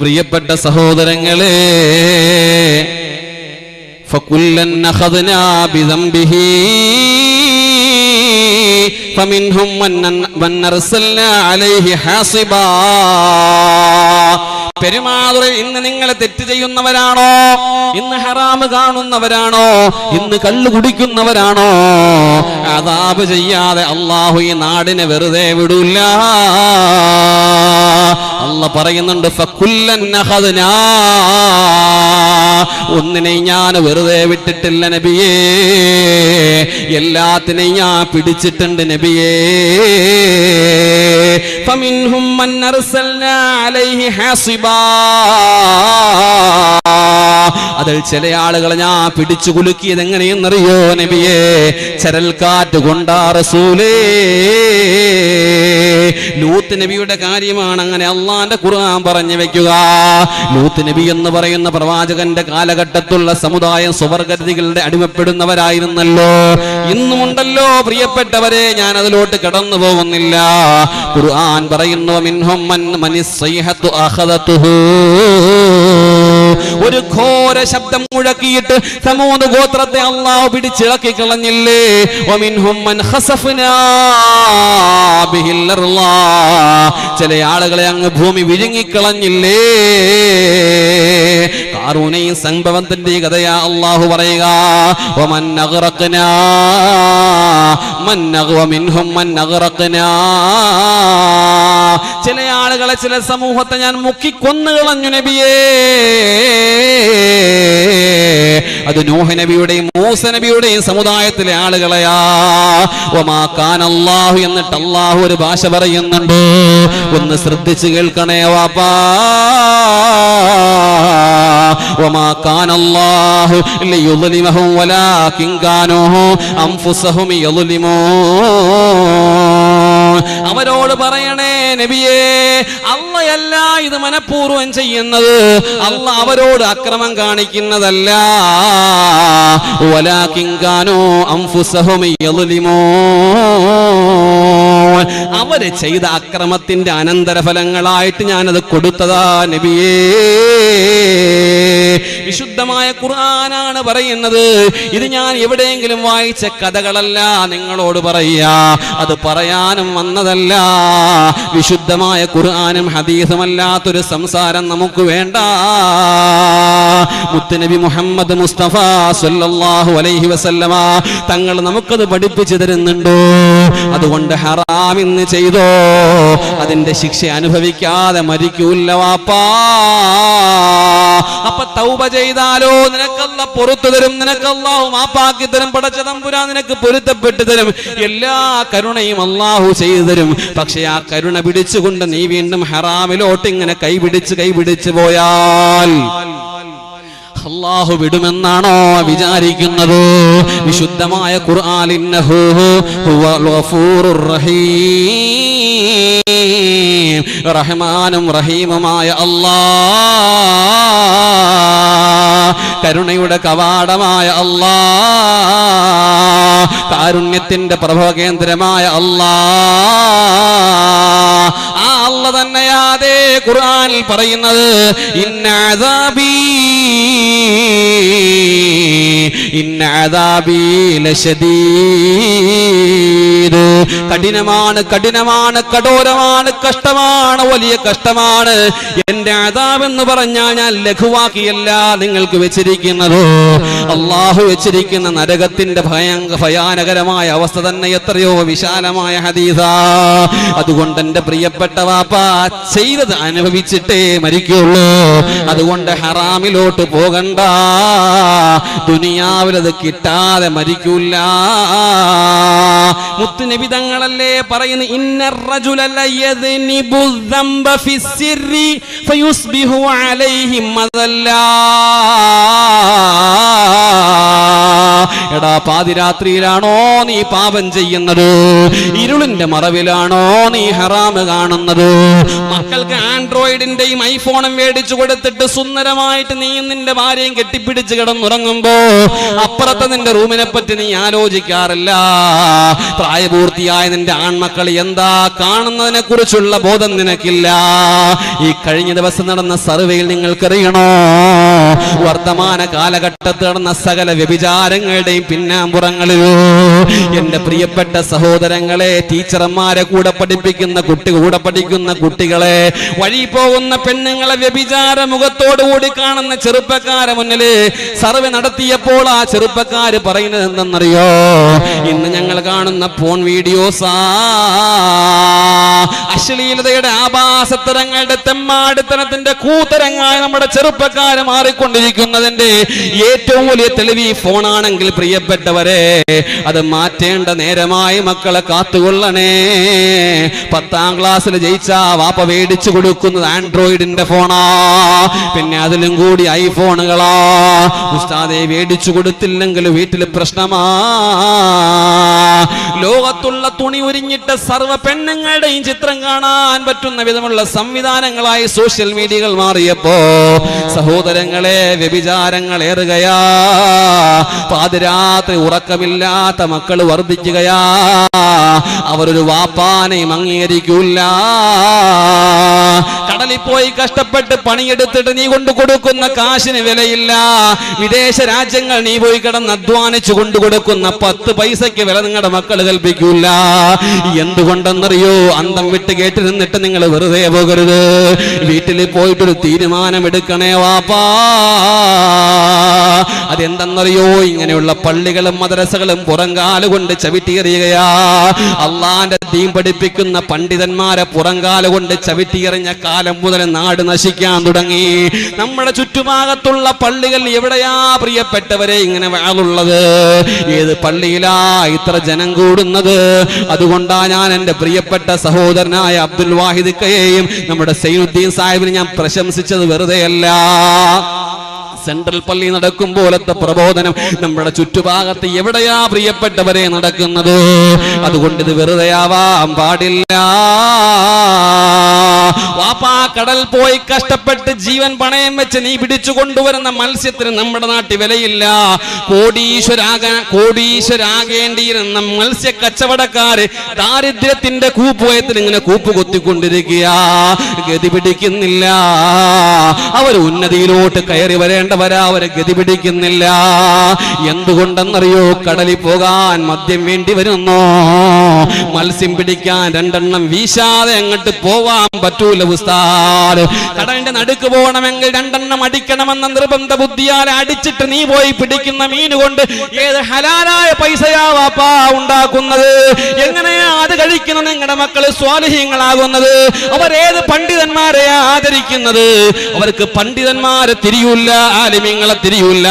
പ്രിയപ്പെട്ട സഹോദരങ്ങളെ فكلا أخذنا بذنبه فمنهم من من أرسلنا عليه حاصبا പെരുമാതുറ ഇന്ന് നിങ്ങൾ തെറ്റ് ചെയ്യുന്നവരാണോ? ഇന്ന് ഹറാമ് കാണുന്നവരാണോ? ഇന്ന് കള്ളു കുടിക്കുന്നവരാണോ? അതാബ് ചെയ്യാതെ അള്ളാഹു ഈ നാടിനെ വെറുതെ വിടൂല്ല അല്ല പറയുന്നുണ്ട് ഫക്കുല്ലൻ അഖദ്നാ. ഒന്നിനെ ഞാൻ വെറുതെ വിട്ടിട്ടില്ല നബിയേ എല്ലാത്തിനെയും ഞാൻ പിടിച്ചിട്ടുണ്ട് നബിയേ فمنهم من أرسلنا عليه حاصبا അതിൽ ചില ആളുകളെ ഞാൻ പിടിച്ചു കുലുക്കിയത് എങ്ങനെയെന്നറിയോ നബിയേ? ചരൽക്കാറ്റ് കൊണ്ടാ റസൂലേ. ലൂത്ത് നബിയുടെ കാര്യമാണ് അങ്ങനെ അള്ളാന്റെ ഖുർആൻ പറഞ്ഞു വെക്കുക. ലൂത്ത് നബി എന്ന് പറയുന്ന പ്രവാചകന്റെ കാലഘട്ടത്തുള്ള സമുദായം സുവർഗതികളുടെ അടിമപ്പെടുന്നവരായിരുന്നല്ലോ. ഇന്നുമുണ്ടല്ലോ പ്രിയപ്പെട്ടവരെ ഞാൻ അതിലോട്ട് കടന്നു പോകുന്നില്ല. ഖുർആൻ പറയുന്നു മിൻഹും മൻ മനിസ്സൈഹത്തു അഖദതുഹു ഒരു ഘോര ശബ്ദം മുഴക്കിയിട്ട് സമൂന്ന് ഗോത്രത്തെ അള്ളാഹു പിടിച്ചിളക്കി കളഞ്ഞില്ലേ? ചില ആളുകളെ അങ്ങ് ഭൂമി വിഴുങ്ങിക്കളഞ്ഞില്ലേ? കാറൂനയും സംഭവത്തിന്റെ കഥയാ അള്ളാഹു പറയുക. ചില ആളുകളെ ചില സമൂഹത്തെ ഞാൻ മുക്കി കൊന്നുകളഞ്ഞു നബിയേ അത് നോഹ മൂസനബിയുടെയും മൂസ സമുദായത്തിലെ ആളുകളെയാ. എന്നിട്ട് അള്ളാഹു ഒരു ഭാഷ പറയുന്നുണ്ട്. ഒന്ന് ശ്രദ്ധിച്ചു കേൾക്കണേ വാപ്പാ. വലാ അംഫുസഹും അവരോട് പറയണേ നബിയേ അള്ളയല്ല ഇത് മനഃപൂർവം ചെയ്യുന്നത്. അള്ള അവരോട് അക്രമം കാണിക്കുന്നതല്ല. വലാക്കിങ്കാനോ അംഫുസഹും യദ്ലിമൂൻ. അവർ ചെയ്ത അക്രമത്തിന്റെ അനന്തരഫലങ്ങളായിട്ട് ഞാനത് കൊടുത്തതാ നബിയേ. വിശുദ്ധമായ ഖുർആനാണ് പറയുന്നത്. ഇത് ഞാൻ എവിടെയെങ്കിലും വായിച്ച കഥകളല്ല നിങ്ങളോട് പറയാ. അത് പറയാനും വന്നതല്ല. വിശുദ്ധമായ ഖുർആനും ഹദീസുമല്ലാത്തൊരു സംസാരം നമുക്ക് വേണ്ട. മുത്തുനബി മുഹമ്മദ് മുസ്തഫ സല്ലല്ലാഹു അലൈഹി വസല്ലമ തങ്ങൾ നമുക്കത് പഠിപ്പിച്ചു തരുന്നുണ്ടോ? അതുകൊണ്ട് ഹറാം ഇന്ന് ചെയ്തോ? അതിന്റെ ശിക്ഷ അനുഭവിക്കാതെ മരിക്കൂല്ല വാപ്പാ. അപ്പൊ തൗബ ചെയ്താലോ? നിനക്കല്ല പുറത്തു തരും നിനക്കല്ലാഹു മാപ്പാക്കി തരും പടച്ച തമ്പുരാ നിനക്ക് പൊരുത്തപ്പെട്ടു തരും. എല്ലാ കരുണയും അള്ളാഹു ചെയ്തു തരും. പക്ഷെ ആ കരുണ പിടിച്ചുകൊണ്ട് നീ വീണ്ടും ഹറാമിലോട്ട് ഇങ്ങനെ കൈപിടിച്ച് കൈപിടിച്ച് പോയാൽ അള്ളാഹു വിടുമെന്നാണോ വിചാരിക്കുന്നത്? വിശുദ്ധമായ റഹ്മാനും റഹീമുമായ അള്ളാ കരുണയുടെ കവാടമായ അള്ളാ കാരുണ്യത്തിന്റെ പ്രഭവകേന്ദ്രമായ അല്ലാ ആ തന്നെയാതേ ഖുർആനിൽ പറയുന്നത്. ലശദീദ്. കഠിനമാണ് കഠിനമാണ് കഠോരമാണ് കഷ്ടമാണ് വലിയ കഷ്ടമാണ്. എന്റെ എന്ന് പറഞ്ഞാൽ ഞാൻ ലഘുവാക്കിയല്ല നിങ്ങൾക്ക് വെച്ചിരിക്കുന്നത്. അള്ളാഹു വെച്ചിരിക്കുന്ന നരകത്തിന്റെ ഭയങ്ക ഭയാനകരമായ അവസ്ഥ തന്നെ എത്രയോ വിശാലമായ ഹദീസ. അതുകൊണ്ട് എന്റെ പ്രിയപ്പെട്ട വാപ്പ ചെയ്തത് അനുഭവിച്ചിട്ടേ മരിക്കുള്ളൂ. അതുകൊണ്ട് ഹറാമിലോട്ട് പോകണ്ട. ദുനിയാവിലത് കിട്ടാതെ മരിക്കൂല. മുത്തുനബി തങ്ങളല്ലേ പറയുന്നു എടാ പാതിരാത്രിയിലാണോ നീ പാപം ചെയ്യുന്നത്? ഇരുളിന്റെ മറവിലാണോ നീ ഹറാമ് കാണുന്നത്? മക്കൾക്ക് ആൻഡ്രോയിഡിന്റെയും ഐഫോണും മേടിച്ചു കൊടുത്തിട്ട് സുന്ദരമായിട്ട് നീയും നിന്റെ ഭാര്യയും കെട്ടിപ്പിടിച്ച് കിടന്നുറങ്ങുമ്പോ അപ്പുറത്തെ നിന്റെ റൂമിനെ പറ്റി നീ ആലോചിക്കാറില്ല. പ്രായപൂർത്തിയായ നിന്റെ ആൺമക്കൾ എന്താ കാണുന്നതിനെ കുറിച്ചുള്ള ബോധം നിനക്കില്ല. ഈ കഴിഞ്ഞ ദിവസം നടന്ന സർവേയിൽ നിങ്ങൾക്കറിയണോ? വർത്തമാന കാലഘട്ടത്തിൽ നടന്ന സകല വ്യഭിചാരങ്ങളുടെയും പിന്നാമ്പുറങ്ങളിലോ എന്റെ പ്രിയപ്പെട്ട സഹോദരങ്ങളെ ടീച്ചർമാരെ കൂടെ പഠിപ്പിക്കുന്ന കുട്ടി കൂടെ പഠിക്കുന്ന കുട്ടികളെ വഴി പോകുന്ന പെണ്ണുങ്ങളെ വ്യഭിചാര മുഖത്തോടുകൂടി കാണുന്ന ചെറുപ്പക്കാരെ മുന്നിൽ സർവേ നടത്തിയപ്പോൾ ആ ചെറുപ്പക്കാര് പറയുന്നത് എന്തെന്നറിയോ? ഇന്ന് ഞങ്ങൾ കാണുന്ന ഫോൺ വീഡിയോസാ അശ്ലീലതയുടെ ആഭാസത്തരങ്ങളുടെ തെമ്മാടിത്തനത്തിന്റെ കൂത്തരങ്ങായി നമ്മുടെ ചെറുപ്പക്കാര് മാറിക്കൊണ്ടിരിക്കുന്നതിന്റെ ഏറ്റവും വലിയ തെളിവ് ഈ ഫോണാണെങ്കിൽ പ്രിയപ്പെട്ടവരെ അത് മാറ്റേണ്ട നേരമായി മക്കളെ കാത്തുകൊള്ളണേ. പത്താം ക്ലാസ്സിൽ ജയിച്ച വാപ്പ മേടിച്ചു കൊടുക്കുന്നത് ആൻഡ്രോയിഡിന്റെ ഫോണാ. പിന്നെ അതിലും കൂടി ഐഫോണുകളാ. ഉസ്താദെ മേടിച്ചു കൊടുത്തില്ലെങ്കിൽ വീട്ടിൽ പ്രശ്നമാ. ലോകത്തുള്ള തുണി ഉരിഞ്ഞിട്ട് സർവ പെണ്ണുങ്ങളുടെയും ചിത്രം കാണാൻ പറ്റുന്ന വിധമുള്ള സംവിധാനങ്ങളായി സോഷ്യൽ മീഡിയകൾ മാറിയപ്പോ സഹോദരങ്ങളെ വ്യഭിചാരങ്ങൾ ഏറുകയാ. പാതിരാത്രി ഉറക്കമില്ലാത്ത മക്കൾ വർദ്ധിക്കുകയാ. അവരൊരു വാപ്പാനെയും അംഗീകരിക്കൂല കടലിൽ പോയി കഷ്ടപ്പെട്ട് പണിയെടുത്തിട്ട് നീ കൊണ്ട് കൊടുക്കുന്ന കാശിന് വിലയില്ല. വിദേശ രാജ്യങ്ങൾ നീ പോയി കിടന്ന് അധ്വാനിച്ചു കൊണ്ടു കൊടുക്കുന്ന പത്ത് പൈസയ്ക്ക് വില നിങ്ങളുടെ മക്കൾ കൽപ്പിക്കൂല എന്തുകൊണ്ടെന്നറിയോ? അന്തം വിട്ട് കേട്ടിരുന്നിട്ട് നിങ്ങൾ വെറുതെ പോകരുത്. വീട്ടിൽ പോയിട്ടൊരു തീരുമാനം എടുക്കണേ വാപ്പാ. അതെന്തെന്നറിയോ? ഇങ്ങനെയുള്ള പള്ളികളും മദ്രസകളും പുറങ്കാൽ കൊണ്ട് ചവിട്ടിയെറിയുകയാ. അള്ളാന്റെ തീം പഠിപ്പിക്കുന്ന പണ്ഡിതന്മാരെ പുറങ്കാൽ കൊണ്ട് ചവിട്ടിയെറിഞ്ഞ കാലം മുതൽ നാട് നശിക്കാൻ തുടങ്ങി. നമ്മുടെ ചുറ്റുഭാഗത്തുള്ള പള്ളികൾ എവിടെയാ പ്രിയപ്പെട്ടവരെ ഇങ്ങനെ വേളുള്ളത്? ഏത് പള്ളിയിലാ ഇത്ര ജനം കൂടുന്നത്? അതുകൊണ്ടാ ഞാൻ എന്റെ പ്രിയപ്പെട്ട സഹോദരനായ അബ്ദുൽ വാഹിദ് കയെയും നമ്മുടെ സൈനുദ്ദീൻ സാഹിബിനെ ഞാൻ പ്രശംസിച്ചത് വെറുതെയല്ല. സെൻട്രൽ പള്ളി നടക്കും പോലത്തെ പ്രബോധനം നമ്മുടെ ചുറ്റുഭാഗത്ത് എവിടെയാ പ്രിയപ്പെട്ടവരെ നടക്കുന്നത്? അതുകൊണ്ട് ഇത് പാടില്ല. വാപ്പാ കടൽ പോയി കഷ്ടപ്പെട്ട് ജീവൻ പണയം വെച്ച് നീ പിടിച്ചു കൊണ്ടുവരുന്ന മത്സ്യത്തിന് നമ്മുടെ നാട്ടിൽ വിലയില്ല. കോടീശ്വരാകാൻ കോടീശ്വരാകേണ്ടിയിരുന്ന മത്സ്യ കച്ചവടക്കാര് ദാരിദ്ര്യത്തിന്റെ കൂപ്പുവയത്തിൽ ഇങ്ങനെ കൂപ്പ് കൊത്തിക്കൊണ്ടിരിക്കുക. ഗതി പിടിക്കുന്നില്ല. അവർ ഉന്നതിയിലോട്ട് കയറി വരേണ്ടവരാ അവരെ ഗതി പിടിക്കുന്നില്ല. എന്തുകൊണ്ടെന്നറിയോ കടലിൽ പോകാൻ മദ്യം വേണ്ടി വരുന്നു? മത്സ്യം പിടിക്കാൻ രണ്ടെണ്ണം വീശാതെ അങ്ങോട്ട് പോവാൻ പറ്റൂല ഉസ്താദ്. കടലിന്റെ നടുക്ക് പോകണമെങ്കിൽ രണ്ടെണ്ണം അടിക്കണമെന്ന നിർബന്ധ ബുദ്ധിയാൽ അടിച്ചിട്ട് നീ പോയി പിടിക്കുന്ന മീൻ കൊണ്ട് ഏത് ഹലാലായ പൈസയാ വാപ്പാ ഉണ്ടാക്കുന്നത്? എങ്ങനെയാ അത് കഴിക്കുന്ന നിങ്ങളുടെ മക്കൾ സ്വാലിഹ്യങ്ങളാകുന്നത് അവരേത് പണ്ഡിതന്മാരെയാ ആദരിക്കുന്നത്? അവർക്ക് പണ്ഡിതന്മാരെ തിരിയൂല്ല ആലിമ്യങ്ങളെ തിരിയൂല്ല.